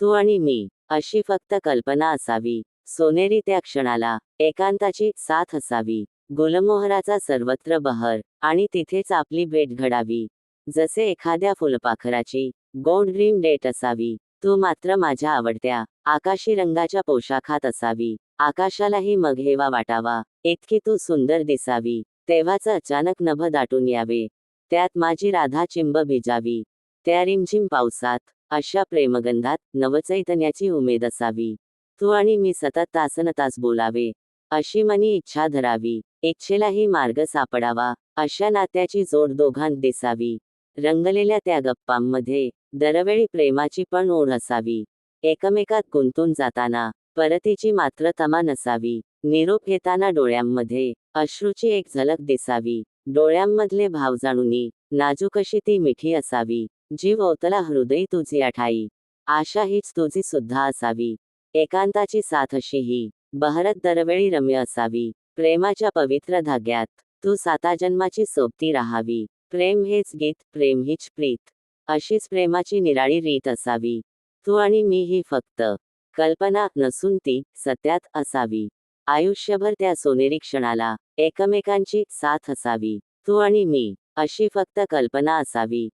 तू आणि मी अशी फक्त कल्पना असावी. सोनेरी त्या क्षणाला एकांताची साथ असावी. गुलमोहराचा सर्वत्र बहर आणि तिथेच आपली भेट घडावी. जसे एखाद्या फुलपाखराची गोड ड्रीम डेट असावी. तू मात्र माझ्या आवडत्या आकाशी रंगाच्या पोशाखात असावी. आकाशालाही मग हेवा वाटावा. इतकी तू सुंदर दिसावी. तेव्हाच अचानक नभ दाटून यावे. त्यात माझी राधा चिंब भिजावी. त्या रिमझिम पावसात अशा प्रेमगंधात नवचैतन्याची उमेद असावी. तू आणि मी सतत तासन तास बोलावे. अशी मनी इच्छा धरावी. इच्छेलाही मार्ग सापडावा. अशा नात्याची जोड दोघांत दिसावी. रंगलेल्या त्या गप्पांमध्ये दरवेळी प्रेमाची पण ओढ असावी. एकमेकात गुंतून जाताना परतीची मात्र तमा नसावी. निरोप घेताना डोळ्यांमध्ये अश्रूची एक झलक दिसावी. डोळ्यांमधले भाव जाणूनी नाजूक अशी ती मिठी असावी. जीव ओतला हृदय तुझी आठाई. आशा हीच तुझी सुद्धा असावी. एकांताची साथ अशी ही बहरत दरवेळी रम्य असावी. प्रेमाच्या पवित्र धाग्यात तू साता जन्माची सोबती राहावी. प्रेम हेच गीत प्रेम हीच प्रीत. अशीच प्रेमाची निराळी रीत असावी. तू आणि मी ही फक्त कल्पना नसून ती सत्यात असावी. आयुष्यभर त्या सोनेरी क्षणाला एकमेकांची साथ असावी. तू आणि मी अशी फक्त कल्पना असावी.